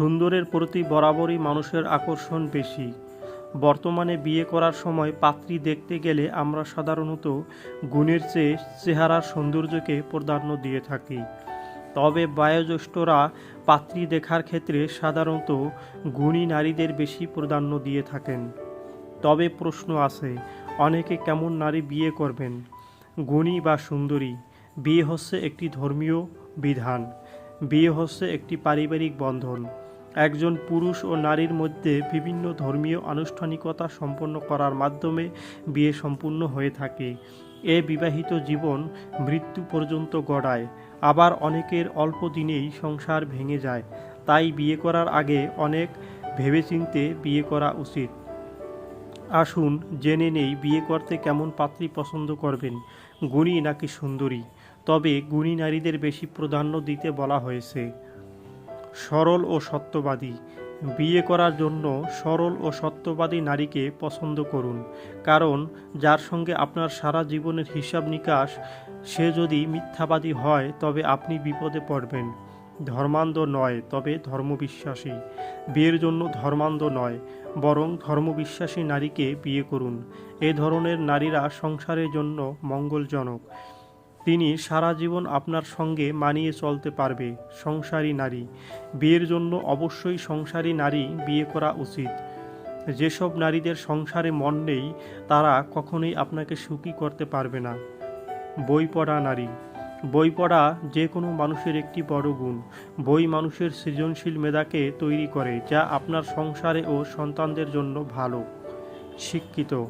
সুন্দরের প্রতি বরাবরই মানুষের আকর্ষণ বেশি। বর্তমানে বিয়ে করার সময় পাত্রী দেখতে গেলে আমরা সাধারণত গুণের চেয়ে চেহারার সৌন্দর্যকে প্রাধান্য দিয়ে থাকি। তবে বয়োজ্যেষ্ঠরা পাত্রী দেখার ক্ষেত্রে সাধারণত গুণী নারীদের বেশি প্রাধান্য দিয়ে থাকেন। তবে প্রশ্ন আছে, অনেকে কেমন নারী বিয়ে করবেন? গুণী বা সুন্দরী? বিয়ে হচ্ছে একটি ধর্মীয় বিধান। বিয়ে হচ্ছে একটি পারিবারিক বন্ধন। একজন পুরুষ ও নারীর মধ্যে বিভিন্ন ধর্মীয় আনুষ্ঠানিকতা সম্পন্ন করার মাধ্যমে বিয়ে সম্পূর্ণ হয়ে থাকে। এ বিবাহিত জীবন মৃত্যু পর্যন্ত গড়ায়। আবার অনেকের অল্প দিনেই সংসার ভেঙে যায়। তাই বিয়ে করার আগে অনেক ভেবেচিন্তে বিয়ে করা উচিত। আসুন জেনে নেই বিয়ে করতে কেমন পাত্রী পছন্দ করবেন, গুণী নাকি সুন্দরী। তবে গুণী নারীদের বেশি প্রাধান্য দিতে বলা হয়েছে। সরল ও সত্যবাদী। বিয়ে করার জন্য সরল ও সত্যবাদী নারীকে পছন্দ করুন। কারণ যার সঙ্গে আপনার সারা জীবনের হিসাব নিকাশ, সে যদি মিথ্যাবাদী হয়, তবে আপনি বিপদে পড়বেন। ধর্মান্ধ নয়, তবে ধর্মবিশ্বাসী। বিয়ের জন্য ধর্মান্ধ নয়, বরং ধর্মবিশ্বাসী নারীকে বিয়ে করুন। এ ধরনের নারীরা সংসারের জন্য মঙ্গলজনক। তিনি সারা জীবন আপনার সঙ্গে মানিয়ে চলতে পারবে, সংসারী নারী। বিয়ের জন্য অবশ্যই সংসারী নারী বিয়ে করা উচিত। যেসব নারীদের সংসারে মন নেই, তারা কখনোই আপনাকে সুখী করতে পারবে না। বই পড়া নারী। বই পড়া যে কোনো মানুষের একটি বড় গুণ। বই মানুষের সৃজনশীল মেধাকে তৈরি করে, যা আপনার সংসারে ও সন্তানদের জন্য ভালো। শিক্ষিত।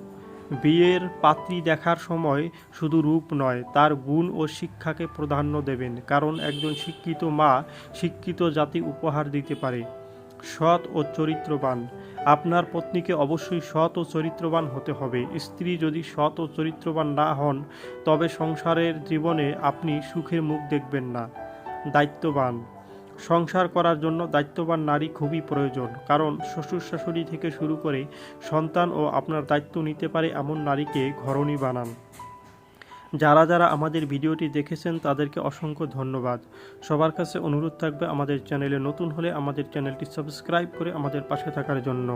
বিয়ের পাত্রী দেখার সময় শুধু রূপ নয়, তার গুণ ও শিক্ষাকে প্রাধান্য দেবেন, কারণ একজন শিক্ষিত মা শিক্ষিত জাতি উপহার দিতে পারে। সৎ ও চরিত্রবান। আপনার পত্নীকে অবশ্যই সৎ ও চরিত্রবান হতে হবে। স্ত্রী যদি সৎ ও চরিত্রবান না হন, তবে সংসারের জীবনে আপনি সুখের মুখ দেখবেন না। দায়িত্ববান। সংসার করার জন্য দায়িত্ববান নারী খুবই প্রয়োজন, কারণ শ্বশুর শাশুড়ি থেকে শুরু করে সন্তান ও আপনার দায়িত্ব নিতে পারে এমন নারীকে ঘরণী বানান। যারা যারা আমাদের ভিডিওটি দেখেছেন তাদেরকে অসংখ্য ধন্যবাদ। সবার কাছে অনুরোধ থাকবে আমাদের চ্যানেলে নতুন হলে আমাদের চ্যানেলটি সাবস্ক্রাইব করে আমাদের পাশে থাকার জন্য।